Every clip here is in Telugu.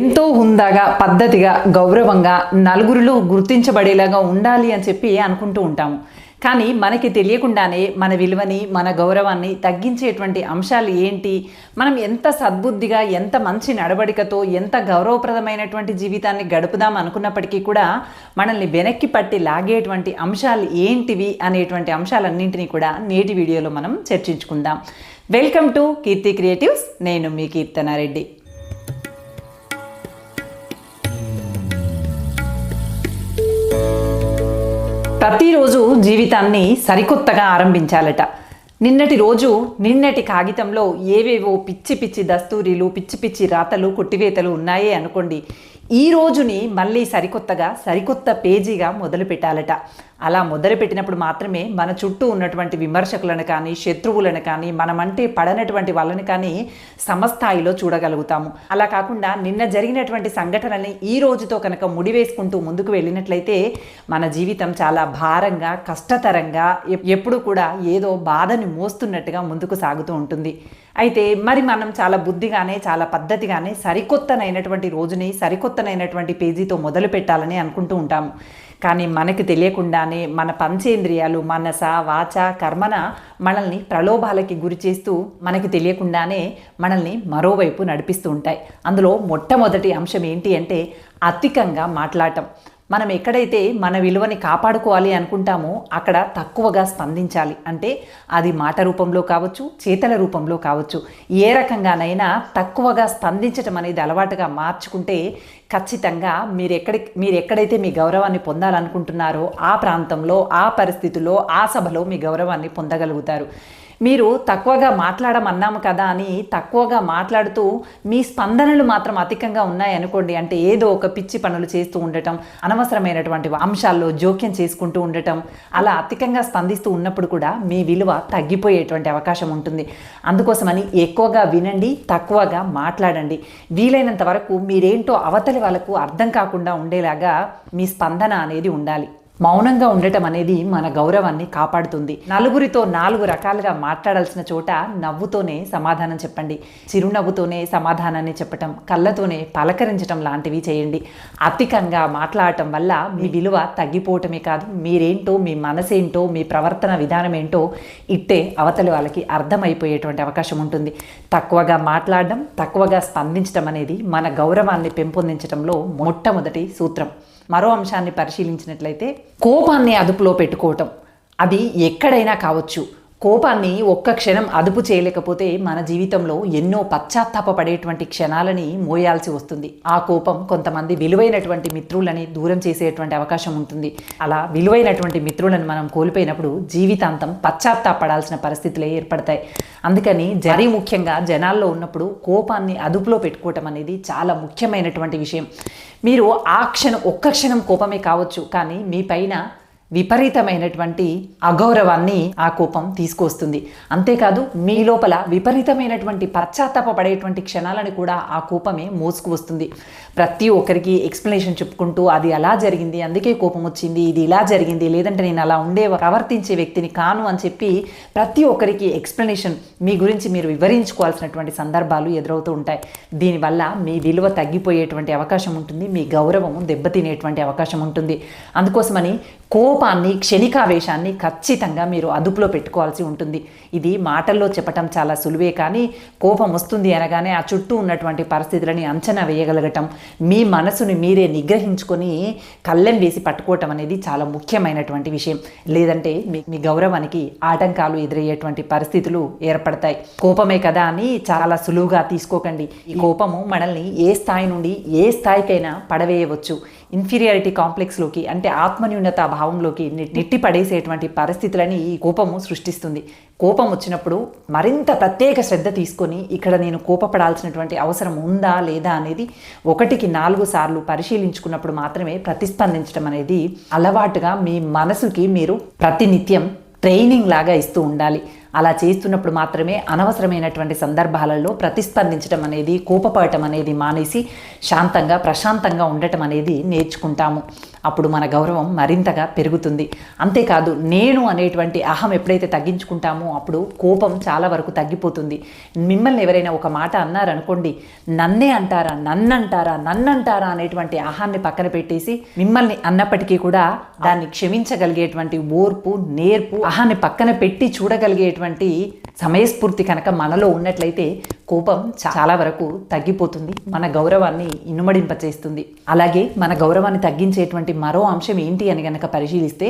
ఎంతో హుందాగా పద్ధతిగా గౌరవంగా నలుగురిలో గుర్తించబడేలాగా ఉండాలి అని చెప్పి అనుకుంటూ ఉంటాము. కానీ మనకి తెలియకుండానే మన విలువని మన గౌరవాన్ని తగ్గించేటువంటి అంశాలు ఏంటి? మనం ఎంత సద్బుద్ధిగా ఎంత మంచి నడవడికతో ఎంత గౌరవప్రదమైనటువంటి జీవితాన్ని గడుపుదాం అనుకున్నప్పటికీ కూడా మనల్ని వెనక్కి పట్టి లాగేటువంటి అంశాలు ఏంటివి అనేటువంటి అంశాలన్నింటినీ కూడా నేటి వీడియోలో మనం చర్చించుకుందాం. Welcome to Keerthi creatives. నేను మీ కీర్తనారెడ్డి. ప్రతిరోజు జీవితాన్ని సరికొత్తగా ఆరంభించాలట. నిన్నటి రోజు నిన్నటి కాగితంలో ఏవేవో పిచ్చి పిచ్చి దస్తూరీలు పిచ్చి పిచ్చి రాతలు కొట్టివేతలు ఉన్నాయే అనుకోండి. ఈ రోజుని మళ్ళీ సరికొత్తగా సరికొత్త పేజీగా మొదలు పెట్టాలట అలా మొదలు పెట్టినప్పుడు మాత్రమే మన చుట్టూ ఉన్నటువంటి విమర్శకులను కానీ శత్రువులను కానీ మనమంటే పడనటువంటి వాళ్ళని కానీ సమస్థాయిలో చూడగలుగుతాము. అలా కాకుండా నిన్న జరిగినటువంటి సంఘటనల్ని ఈ రోజుతో కనుక ముడివేసుకుంటూ ముందుకు వెళ్ళినట్లయితే మన జీవితం చాలా భారంగా కష్టతరంగా ఎప్పుడు కూడా ఏదో బాధని మోస్తున్నట్టుగా ముందుకు సాగుతూ ఉంటుంది. అయితే మరి మనం చాలా బుద్ధిగానే చాలా పద్ధతిగానే సరికొత్తనైనటువంటి రోజుని సరికొత్త నూతనైనటువంటి పేజీతో మొదలు పెట్టాలని అనుకుంటూ ఉంటాము. కానీ మనకు తెలియకుండానే మన పంచేంద్రియాలు మనస వాచ కర్మన మనల్ని ప్రలోభాలకి గురి చేస్తూ మనకి తెలియకుండానే మనల్ని మరోవైపు నడిపిస్తూ ఉంటాయి. అందులో మొట్టమొదటి అంశం ఏంటి అంటే అధికంగా మాట్లాడటం. మనం ఎక్కడైతే మన విలువని కాపాడుకోవాలి అనుకుంటామో అక్కడ తక్కువగా స్పందించాలి. అంటే అది మాట రూపంలో కావచ్చు చేతల రూపంలో కావచ్చు. ఏ రకంగానైనా తక్కువగా స్పందించటం అనేది అలవాటుగా మార్చుకుంటే ఖచ్చితంగా మీరు ఎక్కడి మీరు ఎక్కడైతే మీ గౌరవాన్ని పొందాలనుకుంటున్నారో ఆ ప్రాంతంలో ఆ పరిస్థితుల్లో ఆ సభలో మీ గౌరవాన్ని పొందగలుగుతారు. మీరు తక్కువగా మాట్లాడమన్నాము కదా అని తక్కువగా మాట్లాడుతూ మీ స్పందనలు మాత్రం అధికంగా ఉన్నాయనుకోండి అంటే ఏదో ఒక పిచ్చి పనులు చేస్తూ ఉండటం అనవసరమైనటువంటి అంశాల్లో జోక్యం చేసుకుంటూ ఉండటం అలా అధికంగా స్పందిస్తూ ఉన్నప్పుడు కూడా మీ విలువ తగ్గిపోయేటువంటి అవకాశం ఉంటుంది. అందుకోసమని ఎక్కువగా వినండి తక్కువగా మాట్లాడండి. వీలైనంత వరకు మీరేంటో అవతలి వాళ్ళకు అర్థం కాకుండా ఉండేలాగా మీ స్పందన అనేది ఉండాలి. మౌనంగా ఉండటం అనేది మన గౌరవాన్ని కాపాడుతుంది. నలుగురితో నాలుగు రకాలుగా మాట్లాడాల్సిన చోట నవ్వుతోనే సమాధానం చెప్పండి. చిరునవ్వుతోనే సమాధానాన్ని చెప్పటం కళ్ళతోనే పలకరించటం లాంటివి చేయండి. అధికంగా మాట్లాడటం వల్ల మీ విలువ తగ్గిపోవటమే కాదు మీరేంటో మీ మనసేంటో మీ ప్రవర్తన విధానం ఏంటో ఇట్టే అవతలి వాళ్ళకి అర్థమైపోయేటువంటి అవకాశం ఉంటుంది. తక్కువగా మాట్లాడడం తక్కువగా స్పందించడం అనేది మన గౌరవాన్ని పెంపొందించడంలో మొట్టమొదటి సూత్రం. మరో అంశాన్ని పరిశీలించినట్లయితే కోపాన్ని అదుపులో పెట్టుకోవటం. అది ఎక్కడైనా కావచ్చు. కోపాన్ని ఒక్క క్షణం అదుపు చేయలేకపోతే మన జీవితంలో ఎన్నో పశ్చాత్తాపపడేటువంటి క్షణాలని మోయాల్సి వస్తుంది. ఆ కోపం కొంతమంది విలువైనటువంటి మిత్రులని దూరం చేసేటువంటి అవకాశం ఉంటుంది. అలా విలువైనటువంటి మిత్రులను మనం కోల్పోయినప్పుడు జీవితాంతం పశ్చాత్తాపడాల్సిన పరిస్థితులే ఏర్పడతాయి. అందుకని జరీ ముఖ్యంగా జనాల్లో ఉన్నప్పుడు కోపాన్ని అదుపులో పెట్టుకోవటం అనేది చాలా ముఖ్యమైనటువంటి విషయం. మీరు ఆ క్షణం ఒక్క క్షణం కోపమే కావచ్చు కానీ మీ పైన విపరీతమైనటువంటి అగౌరవాన్ని ఆ కోపం తీసుకొస్తుంది. అంతేకాదు మీ లోపల విపరీతమైనటువంటి పశ్చాత్తాపపడేటువంటి క్షణాలను కూడా ఆ కోపమే మోసుకు వస్తుంది ప్రతి ఒక్కరికి ఎక్స్ప్లెనేషన్ చెప్పుకుంటూ అది అలా జరిగింది అందుకే కోపం వచ్చింది ఇది ఇలా జరిగింది లేదంటే నేను అలా ఉండే ప్రవర్తించే వ్యక్తిని కాను అని చెప్పి ప్రతి ఒక్కరికి ఎక్స్ప్లెనేషన్ మీ గురించి మీరు వివరించుకోవాల్సినటువంటి సందర్భాలు ఎదురవుతూ ఉంటాయి. దీనివల్ల మీ విలువ తగ్గిపోయేటువంటి అవకాశం ఉంటుంది మీ గౌరవము దెబ్బతినేటువంటి అవకాశం ఉంటుంది. అందుకోసమని కోప కోపాన్ని క్షణికావేశాన్ని ఖచ్చితంగా మీరు అదుపులో పెట్టుకోవాల్సి ఉంటుంది. ఇది మాటల్లో చెప్పటం చాలా సులువే కానీ కోపం వస్తుంది అనగానే ఆ చుట్టూ ఉన్నటువంటి పరిస్థితులని అంచనా వేయగలగటం మీ మనసుని మీరే నిగ్రహించుకొని కళ్ళెం వేసి పట్టుకోవటం అనేది చాలా ముఖ్యమైనటువంటి విషయం. లేదంటే మీ మీ గౌరవానికి ఆటంకాలు ఎదురయ్యేటువంటి పరిస్థితులు ఏర్పడతాయి. కోపమే కదా అని చాలా సులువుగా తీసుకోకండి. ఈ కోపము మనల్ని ఏ స్థాయి నుండి ఏ స్థాయికైనా పడవేయవచ్చు. ఇన్ఫీరియారిటీ కాంప్లెక్స్లోకి అంటే ఆత్మన్యూనత భావంలో మనసులోకి నెట్టి పడేసేటువంటి పరిస్థితులని ఈ కోపము సృష్టిస్తుంది. కోపం వచ్చినప్పుడు మరింత ప్రత్యేక శ్రద్ధ తీసుకొని ఇక్కడ నేను కోపపడాల్సినటువంటి అవసరం ఉందా లేదా అనేది ఒకటికి నాలుగు సార్లు పరిశీలించుకున్నప్పుడు మాత్రమే ప్రతిస్పందించడం అనేది అలవాటుగా మీ మనసుకి మీరు ప్రతినిత్యం ట్రైనింగ్ లాగా ఇస్తూ ఉండాలి. అలా చేస్తున్నప్పుడు మాత్రమే అనవసరమైనటువంటి సందర్భాలలో ప్రతిస్పందించడం అనేది కోపపడటం అనేది మానేసి శాంతంగా ప్రశాంతంగా ఉండటం అనేది నేర్చుకుంటాము. అప్పుడు మన గౌరవం మరింతగా పెరుగుతుంది. అంతేకాదు నేను అనేటువంటి అహం ఎప్పుడైతే తగ్గించుకుంటామో అప్పుడు కోపం చాలా వరకు తగ్గిపోతుంది. మిమ్మల్ని ఎవరైనా ఒక మాట అన్నారనుకోండి నన్నే అంటారా నన్నంటారా నన్నంటారా అనేటువంటి అహాన్ని పక్కన పెట్టేసి మిమ్మల్ని అన్నప్పటికీ కూడా దాన్ని క్షమించగలిగేటువంటి ఓర్పు నేర్పు అహాన్ని పక్కన పెట్టి చూడగలిగేటువంటి సమయస్ఫూర్తి కనుక మనలో ఉన్నట్లయితే కోపం చాలా వరకు తగ్గిపోతుంది. మన గౌరవాన్ని ఇనుమడింపచేస్తుంది. అలాగే మన గౌరవాన్ని తగ్గించేటువంటి మరో అంశం ఏంటి అని గనక పరిశీలిస్తే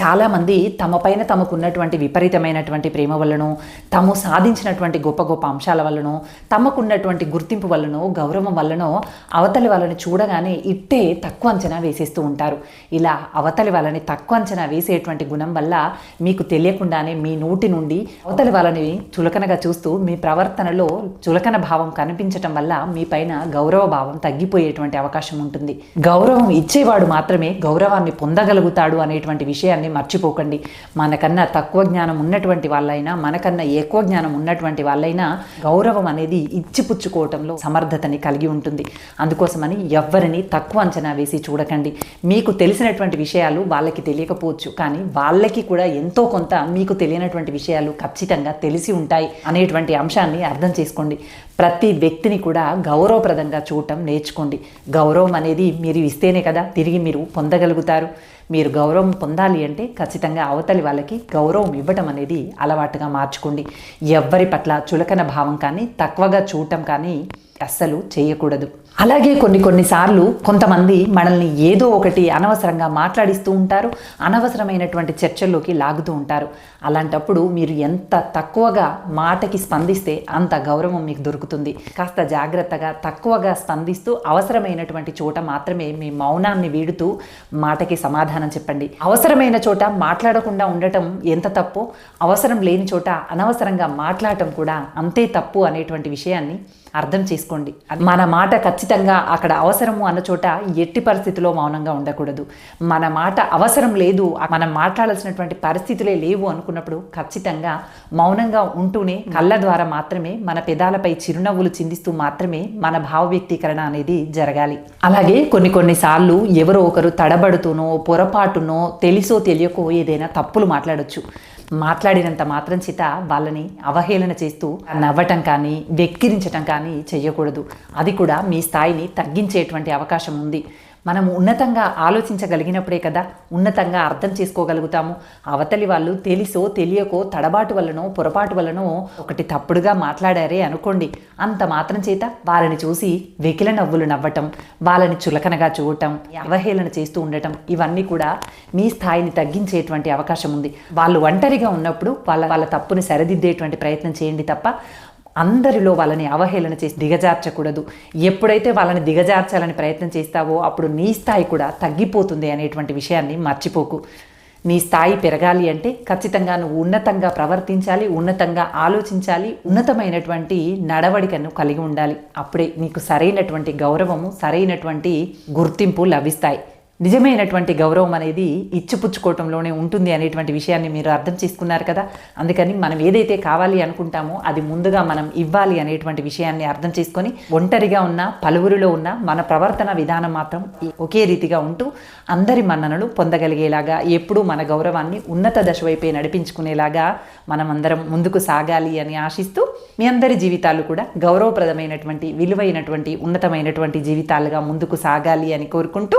చాలామంది తమ పైన తమకున్నటువంటి విపరీతమైనటువంటి ప్రేమ వల్లనో తాము సాధించినటువంటి గొప్ప గొప్ప అంశాల వల్లనో తమకున్నటువంటి గుర్తింపు వల్లనో గౌరవం వల్లనో అవతలి వాళ్ళని చూడగానే ఇట్టే తక్కువ అంచనా వేసేస్తూ ఉంటారు. ఇలా అవతలి వాళ్ళని తక్కువ అంచనా వేసేటువంటి గుణం వల్ల మీకు తెలియకుండానే మీ నోటి నుండి అవతలి వాళ్ళని చులకనగా చూస్తూ మీ ప్రవర్తనలో చులకన భావం కనిపించటం వల్ల మీ పైన గౌరవ భావం తగ్గిపోయేటువంటి అవకాశం ఉంటుంది. గౌరవం ఇచ్చేవాడు మాత్రమే గౌరవాన్ని పొందగలుగుతాడు అనేటువంటి విషయాన్ని మర్చిపోకండి. మనకన్నా తక్కువ జ్ఞానం ఉన్నటువంటి వాళ్ళైనా మనకన్నా ఎక్కువ జ్ఞానం ఉన్నటువంటి వాళ్ళైనా గౌరవం అనేది ఇచ్చిపుచ్చుకోవటంలో సమర్థతని కలిగి ఉంటుంది. అందుకోసమని ఎవ్వరిని తక్కువ అంచనా వేసి చూడకండి. మీకు తెలిసినటువంటి విషయాలు వాళ్ళకి తెలియకపోవచ్చు కానీ వాళ్ళకి కూడా ఎంతో కొంత మీకు తెలియనటువంటి విషయాలు ఖచ్చితంగా తెలిసి ఉంటాయి అనేటువంటి అంశాన్ని అర్థం చేసుకోండి. ప్రతి వ్యక్తిని కూడా గౌరవప్రదంగా చూడటం నేర్చుకోండి. గౌరవం అనేది మీరు ఇస్తేనే కదా తిరిగి మీరు పొందగలుగుతారు. మీరు గౌరవం పొందాలి అంటే ఖచ్చితంగా అవతలి వాళ్ళకి గౌరవం ఇవ్వటం అనేది అలవాటుగా మార్చుకోండి. ఎవ్వరి పట్ల చులకన భావం కానీ తక్కువగా చూడటం కానీ అస్సలు చేయకూడదు. అలాగే కొన్ని కొన్నిసార్లు కొంతమంది మనల్ని ఏదో ఒకటి అనవసరంగా మాట్లాడిస్తూ ఉంటారు అనవసరమైనటువంటి చర్చల్లోకి లాగుతూ ఉంటారు. అలాంటప్పుడు మీరు ఎంత తక్కువగా మాటకి స్పందిస్తే అంత గౌరవం మీకు దొరుకుతుంది. కాస్త జాగ్రత్తగా తక్కువగా స్పందిస్తూ అవసరమైనటువంటి చోట మాత్రమే మీ మౌనాన్ని వీడుతూ మాటకి సమాధానం చెప్పండి. అవసరమైన చోట మాట్లాడకుండా ఉండటం ఎంత తప్పు అవసరం లేని చోట అనవసరంగా మాట్లాడటం కూడా అంతే తప్పు అనేటువంటి విషయాన్ని అర్థం చేసుకోండి. మన మాట ఖచ్చితంగా ఖచ్చితంగా అక్కడ అవసరము అన్న చోట ఎట్టి పరిస్థితిలో మౌనంగా ఉండకూడదు. మన మాట అవసరం లేదు మనం మాట్లాడాల్సినటువంటి పరిస్థితులే లేవు అనుకున్నప్పుడు ఖచ్చితంగా మౌనంగా ఉంటూనే కళ్ళ ద్వారా మాత్రమే మన పెదాలపై చిరునవ్వులు చిందిస్తూ మాత్రమే మన భావ వ్యక్తీకరణ అనేది జరగాలి. అలాగే కొన్ని కొన్నిసార్లు ఎవరో ఒకరు తడబడుతూనో పొరపాటునో తెలిసో తెలియకో ఏదైనా తప్పులు మాట్లాడచ్చు. మాట్లాడినంత మాత్రం చేత వాళ్ళని అవహేళన చేస్తూ నవ్వటం కానీ వెక్కిరించటం కానీ చేయకూడదు అది కూడా మీ స్థాయిని తగ్గించేటువంటి అవకాశం ఉంది. మనం ఉన్నతంగా ఆలోచించగలిగినప్పుడే కదా ఉన్నతంగా అర్థం చేసుకోగలుగుతాము. అవతలి వాళ్ళు తెలిసో తెలియకో తడబాటు వల్లనో పొరపాటు వల్లనో ఒకటి తప్పుడుగా మాట్లాడారే అనుకోండి. అంత మాత్రం చేత వాళ్ళని చూసి వెకిల నవ్వులు నవ్వటం వాళ్ళని చులకనగా చూడటం అవహేళన చేస్తూ ఉండటం ఇవన్నీ కూడా మీ స్థాయిని తగ్గించేటువంటి అవకాశం ఉంది. వాళ్ళు ఒంటరిగా ఉన్నప్పుడు వాళ్ళ వాళ్ళ తప్పుని సరిదిద్దేటువంటి ప్రయత్నం చేయండి తప్ప అందరిలో వాళ్ళని అవహేళన చేసి దిగజార్చకూడదు. ఎప్పుడైతే వాళ్ళని దిగజార్చాలని ప్రయత్నం చేస్తావో అప్పుడు నీ స్థాయి కూడా తగ్గిపోతుంది అనేటువంటి విషయాన్ని మర్చిపోకు. నీ స్థాయి పెరగాలి అంటే ఖచ్చితంగా నువ్వు ఉన్నతంగా ప్రవర్తించాలి ఉన్నతంగా ఆలోచించాలి ఉన్నతమైనటువంటి నడవడికను కలిగి ఉండాలి. అప్పుడే నీకు సరైనటువంటి గౌరవము సరైనటువంటి గుర్తింపు లభిస్తాయి. నిజమైనటువంటి గౌరవం అనేది ఇచ్చిపుచ్చుకోవటంలోనే ఉంటుంది అనేటువంటి విషయాన్ని మీరు అర్థం చేసుకున్నారు కదా. అందుకని మనం ఏదైతే కావాలి అనుకుంటామో అది ముందుగా మనం ఇవ్వాలి అనేటువంటి విషయాన్ని అర్థం చేసుకొని ఒంటరిగా ఉన్న పలువురిలో ఉన్న మన ప్రవర్తన విధానం మాత్రం ఒకే రీతిగా ఉంటూ అందరి మన్ననలు పొందగలిగేలాగా ఎప్పుడూ మన గౌరవాన్ని ఉన్నత దశ వైపే నడిపించుకునేలాగా మనం అందరం ముందుకు సాగాలి అని ఆశిస్తూ మీ అందరి జీవితాలు కూడా గౌరవప్రదమైనటువంటి విలువైనటువంటి ఉన్నతమైనటువంటి జీవితాలుగా ముందుకు సాగాలి అని కోరుకుంటూ